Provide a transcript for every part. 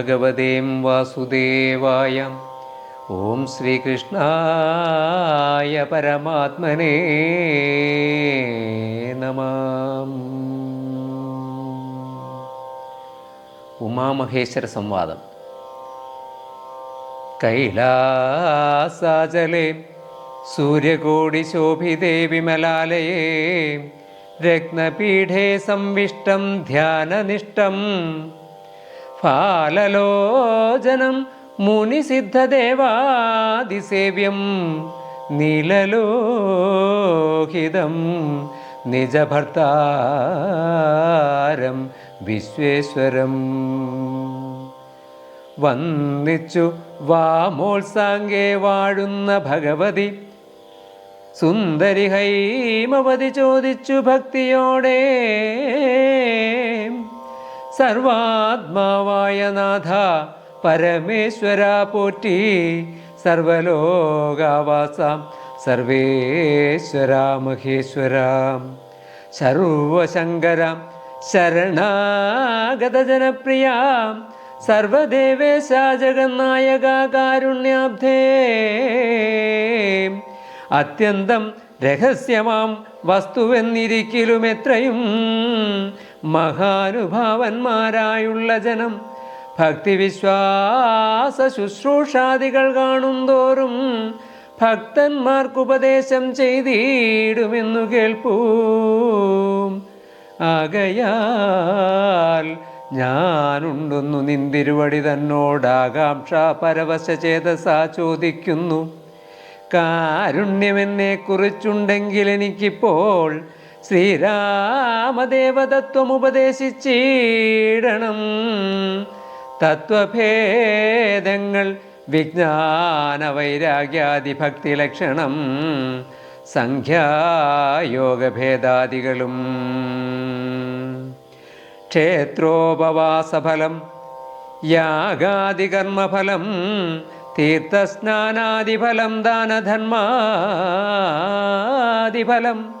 ഭഗവതേം വാസുദേവായ ഓം ശ്രീകൃഷ്ണായ പരമാത്മനേ നമ ഉമാമഹേശ്വര സംവാദം കൈലാസാചലേ സൂര്യകോടി ശോഭിതേ വിമലാലയേ രത്നപീഠേ സംവിഷ്ടം ധ്യാനനിഷ്ടം ഫാലലോചനം മുനിസിദ്ധദേവാദിസേവ്യം നീലലോഹിതം നിജഭർത്താരം വിശ്വേശ്വരം. വന്നിച്ചു വാമോത്സാംഗേ വാഴുന്ന ഭഗവതി സുന്ദരി ഹൈമവതി ചോദിച്ചു ഭക്തിയോടെ. സർവാത്മാവായ നാഥ പരമേശ്വര പോറ്റി. സർവലോകാവാസ സർവേശ്വര മഹേശ്വര. സർവശങ്കര ശരണാഗത ജനപ്രിയ. സർവദേവേശ ജഗന്നായക കാരുണ്യാബ്ധേ. അത്യന്തം രഹസ്യമാം വസ്തുവെന്നിരിക്കലും എത്രയും മഹാനുഭാവന്മാരായുള്ള ജനം ഭക്തിവിശ്വാസ ശുശ്രൂഷാദികൾ കാണുന്തോറും ഭക്തന്മാർക്കുപദേശം ചെയ്തിടുമെന്നു കേൾപ്പൂ. ആകയാൽ ഞാനുണ്ടെന്നു നിന്തിരുവടി തന്നോടാകാംക്ഷ പരവശ ചേതസാ ചോദിക്കുന്നു. കാരുണ്യമെന്നെ കുറിച്ചുണ്ടെങ്കിൽ എനിക്കിപ്പോൾ ശ്രീരാമദേവതത്വം ഉപദേശിച്ചിടണം തത്വഭേദങ്ങൾ വിജ്ഞാന വൈരാഗ്യാദി ലക്ഷണം സംഖ്യായോഗഭേദാദികളും. ക്ഷേത്രോപവാസഫലം യാഗാദികർമ്മഫലം തീർത്ഥസ്നാനാദിഫലം ദാനധർമാദിഫലം.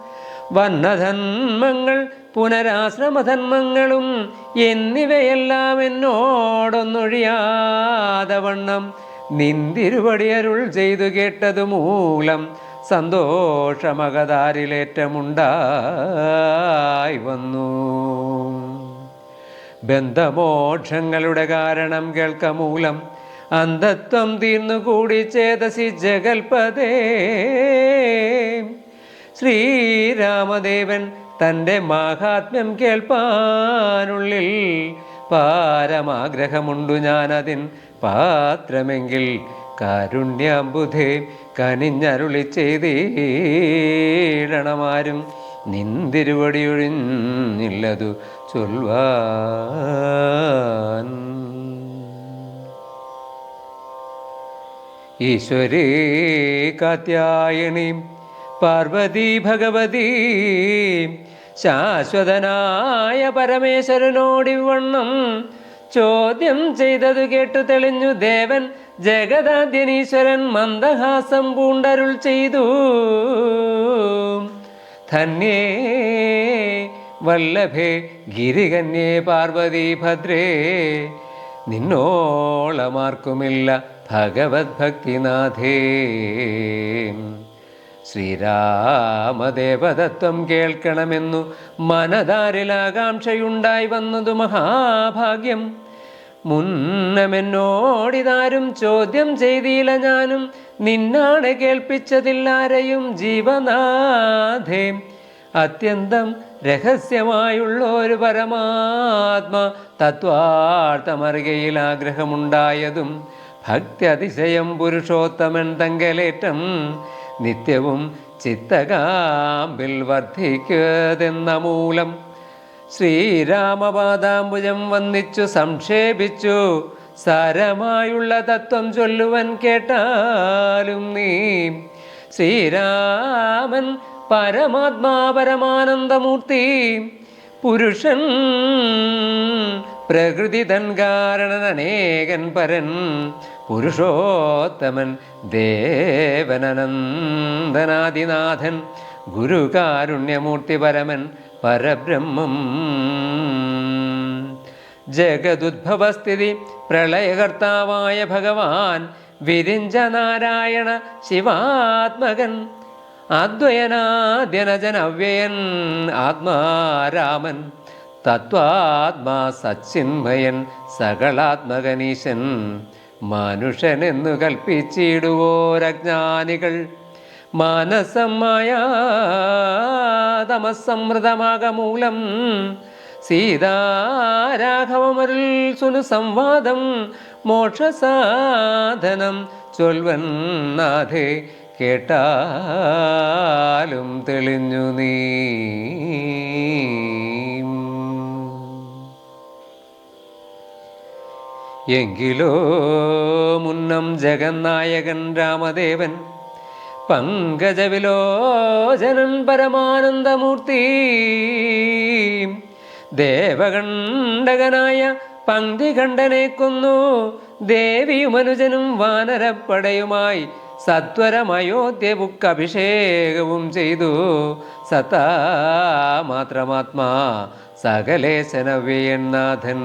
വർണധർമ്മങ്ങൾ പുനരാശ്രമധർമ്മങ്ങളും എന്നിവയെല്ലാം എന്നോടൊന്നൊഴിയാതെ വണ്ണം. നിന്തിരുവടിയരുൾ ചെയ്തു കേട്ടതു മൂലം സന്തോഷമകതാരിലേറ്റമുണ്ടായി വന്നു. ബന്ധമോക്ഷങ്ങളുടെ കാരണം കേൾക്കമൂലം അന്ധത്വം തീർന്നുകൂടി ചേതസി ജഗൽപതേ. ശ്രീരാമദേവൻ തന്റെ മാഹാത്മ്യം കേൾപ്പാനുള്ളിൽ പാരമാഗ്രഹമുണ്ടു ഞാനതിൻ പാത്രമെങ്കിൽ കാരുണ്യാമ്പുധേ കനിഞ്ഞരുളി ചെയ്തീടണമാരും നിന്തിരുവടിയൊഴിഞ്ഞില്ലതു ചൊൽവാൻ. ഈശ്വരേ കാത്യായണി പാർവതി ഭഗവതി ശാശ്വതനായ പരമേശ്വരനോടിവണ്ണം ചോദ്യം ചെയ്തതു കേട്ടു തെളിഞ്ഞു ദേവൻ ജഗദാദ്യനീശ്വരൻ മന്ദഹാസം പൂണ്ടരുൾ ചെയ്തു. ധന്യേ വല്ലഭേ ഗിരികന്യേ പാർവതി ഭദ്രേ നിന്നോളമാർക്കുമില്ല ഭഗവത് ഭക്തിനാഥേ ശ്രീരാമദേവതത്വം കേൾക്കണമെന്നു മനതാരിൽ ആകാംക്ഷയുണ്ടായി വന്നതു മഹാഭാഗ്യം. മുന്നമെന്നോടിതാരും ചോദ്യം ചെയ്തില്ല ഞാനും. നിന്നാണ് കേൾപ്പിച്ചതില്ലാരെയും ജീവനാഥേ. അത്യന്തം രഹസ്യമായുള്ള ഒരു പരമാത്മ തത്വാർത്ഥമറുകയിൽ ആഗ്രഹമുണ്ടായതും ഭക്തി അതിശയം പുരുഷോത്തമൻ തങ്കലേറ്റം നിത്യവും ചിത്തകാമ്പിൽ വർദ്ധിക്കതെന്ന മൂലം ശ്രീരാമപാദാംബുജം വന്നിച്ചു സംക്ഷേപിച്ചു. സാരമായുള്ള തത്വം ചൊല്ലുവൻ കേട്ടാലും നീ ശ്രീരാമൻ പരമാത്മാ പരമാനന്ദമൂർത്തി പുരുഷൻ പ്രകൃതി തൻ കാരണൻ അനേകൻ പരൻ പുരുഷോത്തമൻ ദേവനനന്ദനാദിനാഥൻ ഗുരുകാരുണ്യമൂർത്തി പരമൻ പരബ്രഹ്മം. ജഗദുദ്ഭവസ്ഥിതി പ്രളയകർത്താവായ ഭഗവാൻ വിരിഞ്ച നാരായണ ശിവാത്മകൻ അദ്വയനാദ്യനജനവ്യയൻ ആത്മാരാമൻ തത്വാത്മാ സച്ചിന്മയൻ സകളാത്മകനീശൻ മനുഷ്യനെന്നു കൽപ്പിച്ചിടുവോരജ്ഞാനികൾ. മാനസം തമസമൃതമാകമൂലം സീതാരാഘവമരുൾ സുനു സംവാദം മോക്ഷസാധനം ചൊൽവൻ നാഥേ കേട്ടാലും തെളിഞ്ഞു നീ. എങ്കിലോ മുന്നം ജഗന്നായകൻ രാമദേവൻ പങ്കജവിലോചനൻ പരമാനന്ദമൂർത്തി ദേവകണ്ഠകനായ പങ്ക്തികണ്ഠനെ കൊന്നു ദേവിയുമനുജനും വാനരപ്പടയുമായി സത്വരമയോധ്യബുക്ക് അഭിഷേകവും ചെയ്തു. സതാ മാത്രമാത്മാ സകലേശനവ്യയനാഥൻ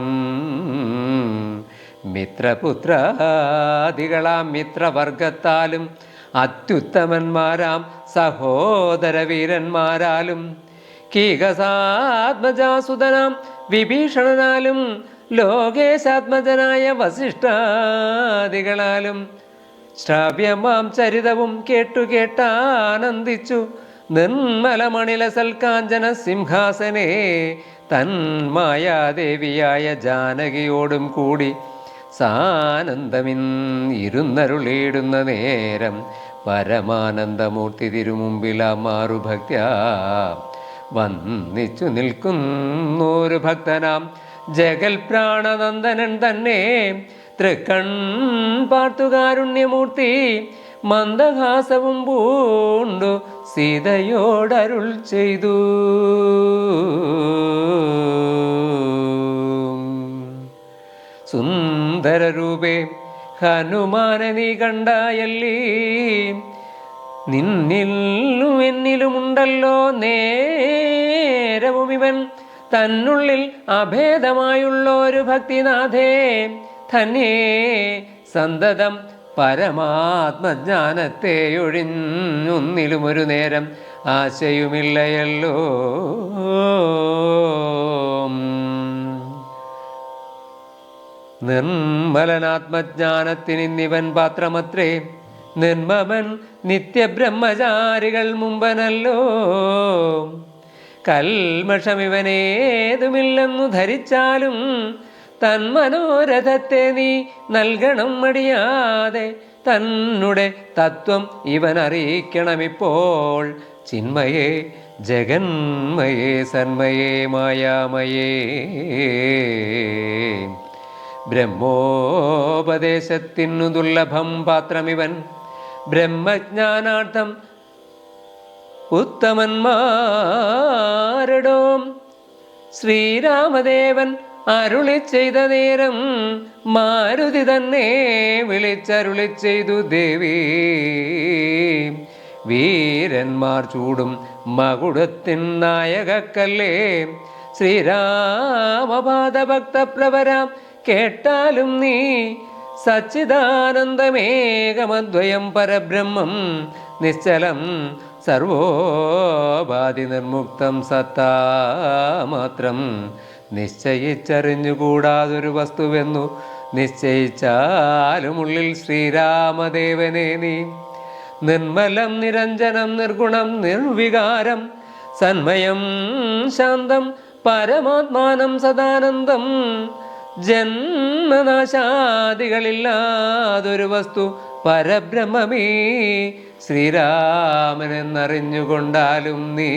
മിത്രപുത്രാദികളാം മിത്രവർഗത്താലും അത്യുത്തമന്മാരാം സഹോദരവീരന്മാരാലും കീകസാത്മജാസുതനാം വിഭീഷണനാലും ലോകേശാത്മജനായ വസിഷ്ഠാദികളാലും ശ്രാവ്യമാം ചരിതവും കേട്ടു കേട്ടാനന്ദിച്ചു നിർമ്മലമണില സൽക്കാഞ്ചന സിംഹാസനേ തന്മായാദേവിയായ ജാനകിയോടും കൂടി സാനന്ദമിൻ ഇരുന്നരുളിയിടുന്ന നേരം പരമാനന്ദമൂർത്തി തിരുമുമ്പിൽ മാറുഭക്ത്യ വന്നിച്ചു നിൽക്കുന്നൊരു ഭക്തനാം ജഗൽ പ്രാണനന്ദനൻ തന്നെ. തൃക്കൺ പാർത്തുകാരുണ്യമൂർത്തി മന്ദഹാസവും പൂണ്ടു സീതയോടരുൾ ചെയ്തു. സുന്ദരരൂപേ ഹനുമാനെ നീ കണ്ടായല്ലീ? നിന്നിലും എന്നിലുമുണ്ടല്ലോ നേരവും ഇവൻ. തന്നുള്ളിൽ അഭേദമായുള്ള ഒരു ഭക്തിനാഥേ. തന്നെ സന്തതം പരമാത്മജ്ഞാനത്തെ ഒഴിഞ്ഞൊന്നിലും ഒരു നേരം ആശയുമില്ലയല്ലോ. നിർമ്മലനാത്മജ്ഞാനത്തിനിന്നിവൻ പാത്രമത്രേ. നിർമ്മമൻ നിത്യബ്രഹ്മചാരികൾ മുമ്പനല്ലോ. കൽമഷമിവനേതുമില്ലെന്നു ധരിച്ചാലും തന്മനോരഥത്തെ നീ നൽകണം മടിയാതെ. തന്നുടെ തത്വം ഇവൻ അറിയിക്കണമിപ്പോൾ ചിന്മയേ ജഗന്മയേ സന്മയേ മായാമയേ. ബ്രഹ്മോപദേശത്തിനു ദുർലഭം പാത്രമിവൻ. ബ്രഹ്മജ്ഞാനാർത്ഥം ഉത്തമന്മാരടോം. ശ്രീരാമദേവൻ അരുളി ചെയ്ത നേരം മാരുതി തന്നെ വിളിച്ചരുളി ചെയ്തു ദേവി. വീരന്മാർ ചൂടും മകുടത്തിൻ നായകക്കല്ലേ. ശ്രീരാമപാദഭക്തപ്രവരാം കേട്ടാലും നീ സച്ചിദാനന്ദമേകമദ്വയം പരബ്രഹ്മം നിശ്ചലം സർവോപാധി നിർമുക്തം സത്താ മാത്രം. നിശ്ചയിച്ചറിഞ്ഞുകൂടാതൊരു വസ്തുവെന്നു നിശ്ചയിച്ചാലും ഉള്ളിൽ ശ്രീരാമദേവനെ നീ. നിർമ്മലം നിരഞ്ജനം നിർഗുണം നിർവികാരം സന്മയം ശാന്തം പരമാത്മാനം സദാനന്ദം ജന്മനാശാദികളില്ലാതൊരു വസ്തു പരബ്രഹ്മമേ. ശ്രീരാമനെന്നറിഞ്ഞുകൊണ്ടാലും നീ